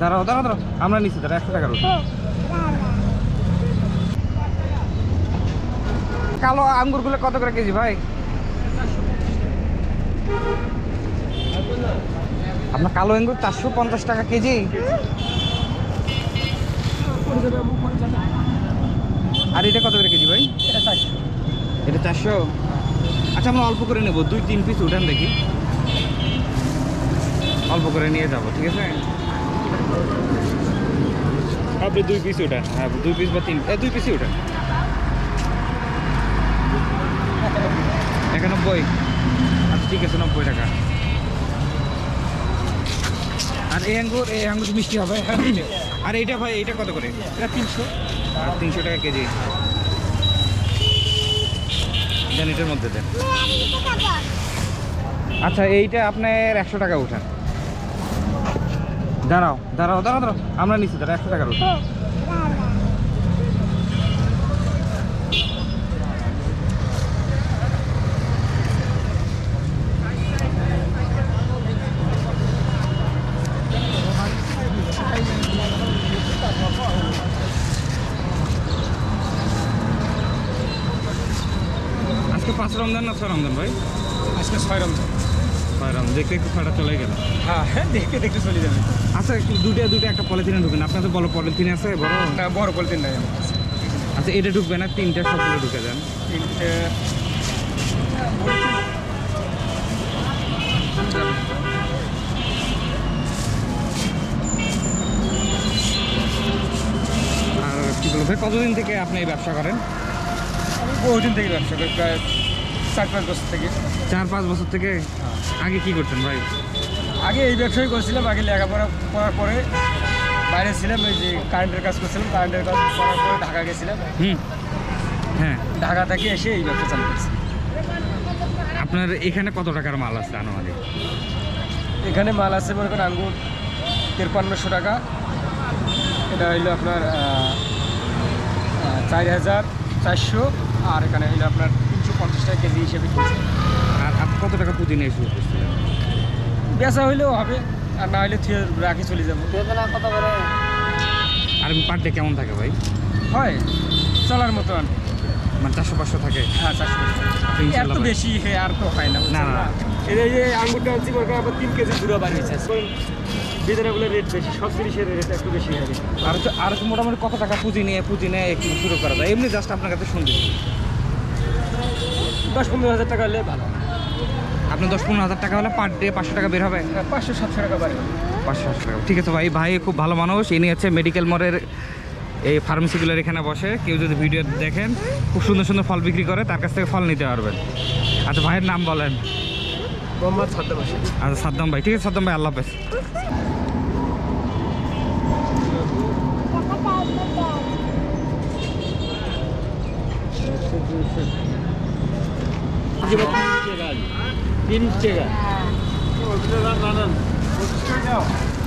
দাঁড়াও দাঁড়াও আমরা নিচ্ছি দাঁড়া একশো টাকার কালো আঙ্গুরগুলো কত করে কেজি ভাই? আপনার কালো আঙ্গুর চারশো পঞ্চাশ টাকা কেজি? আর এটা কত করে কেজি ভাই? এটা চারশো। আচ্ছা আমরা অল্প করে নেব। দুই, তিন পিস উঠান দেখি। অল্প করে নিয়ে যাব, ঠিক আছে? আপনি দুই পিস উঠান হ্যাঁ দুই পিস বা তিন দুই পিসই উঠান একানব্বই। আচ্ছা ঠিক আছে নব্বই টাকা। আর এই আঙ্গুর এই আঙ্গুর মিষ্টি হবে। আর এইটা ভাই এইটা কত করে? এটা তিনশো। আর তিনশো টাকা কেজি। দেন এটার মধ্যে দেন। আচ্ছা এইটা আপনার একশো টাকা উঠান। দাঁড়াও দাঁড়াও দাঁড়াও দাঁড়াও। আমরা নিচ্ছি দাঁড়া একশো টাকার উঠান আজকে পাঁচ রমজান না ছয় রমজান ভাই? আজকে ছয় রমজান। ছয় রমজান দেখতে একটু ছয়টা চলে গেল। হ্যাঁ হ্যাঁ দেখতে দেখতে চলে যাবে। আচ্ছা একটু দুটো দুটো একটা পলিথিনে ঢুকেন। আপনার তো বড় পলিথিন আছে বড়। না বড় পলিথিন নাই আচ্ছা এটা ঢুকবে না তিনটা সবগুলো ঢুকে দেন তিনটে আর কি বলব কতদিন থেকে আপনি এই ব্যবসা করেন? আমি বহুদিন থেকে ব্যবসা করি প্রায় চার পাঁচ বছর থেকে। চার পাঁচ বছর থেকে? আগে কি করতেন ভাই? আগে এই ব্যবসায় করছিলাম আগে লেখাপড়া করার পরে বাইরে ছিলাম ওই যে কারেন্টের কাজ করছিলাম কারেন্টের কাজ করার পরে ঢাকা গেছিলাম। হুম। হ্যাঁ। ঢাকা থেকে এসে এই ব্যবসা চালু করছি। আপনার এখানে কত টাকার মাল আছে আনুমানিক? এখানে মাল আছে মনে করেন আঙ্গুর তেরপান্নশো টাকা। এটা হইল আপনার চার হাজার চারশো আর এখানে হইল আপনার পঞ্চাশ টাকা কেজি হিসেবে কিনছে। আর আপনি কত টাকা পুঁজি নিয়ে শুরু করছিলেন বেচা হইলেও হবে আর না হলে থুয়ে রাখি চলে যাব। আর পার ডে কেমন থাকে ভাই? হয় চলার মতো আর মানে চারশো পাঁচশো থাকে? হ্যাঁ চারশো ইনশাল্লাহ বেশি হে আর তো হয় না না, না। এই যে- এই আঙ্গুরটা আনছি মনে করেন আবার তিন কেজি দূরে বাড়ি হয়েছে বেদানাগুলোর রেট বেশি সব জিনিসের রেট একটু বেশি হয়ে আর হচ্ছে আর হচ্ছে মোটামুটি কত টাকা পুঁজি নিয়ে পুঁজি নিয়ে একটু শুরু করা যায়? এমনি জাস্ট আপনার কাছে শুনতে দশ পনেরো হাজার টাকা হলে ভালো। আপনার দশ পনেরো হাজার টাকা হলে পার ডে পাঁচশো টাকা বের হবে? হ্যাঁ, পাঁচশো সাতশো টাকা বাড়ে। পাঁচশো সাতশো টাকা। ঠিক আছে ভাই ভাই খুব ভালো মানুষ। ইনি হচ্ছে মেডিকেল মোড়ের এই ফার্মেসিগুলোর এখানে বসে। কেউ যদি ভিডিও দেখেন খুব সুন্দর সুন্দর ফল বিক্রি করে তার কাছ থেকে ফল নিতে পারবেন। আচ্ছা ভাইয়ের নাম বলেন। মোহাম্মদ সাদ্দাম আচ্ছা সাদ্দাম ভাই। ঠিক আছে সাদ্দাম ভাই আল্লাহ হাফেজ। 김치가 김치가 김치가. 그래서 나는 뭐 어떻게 하냐?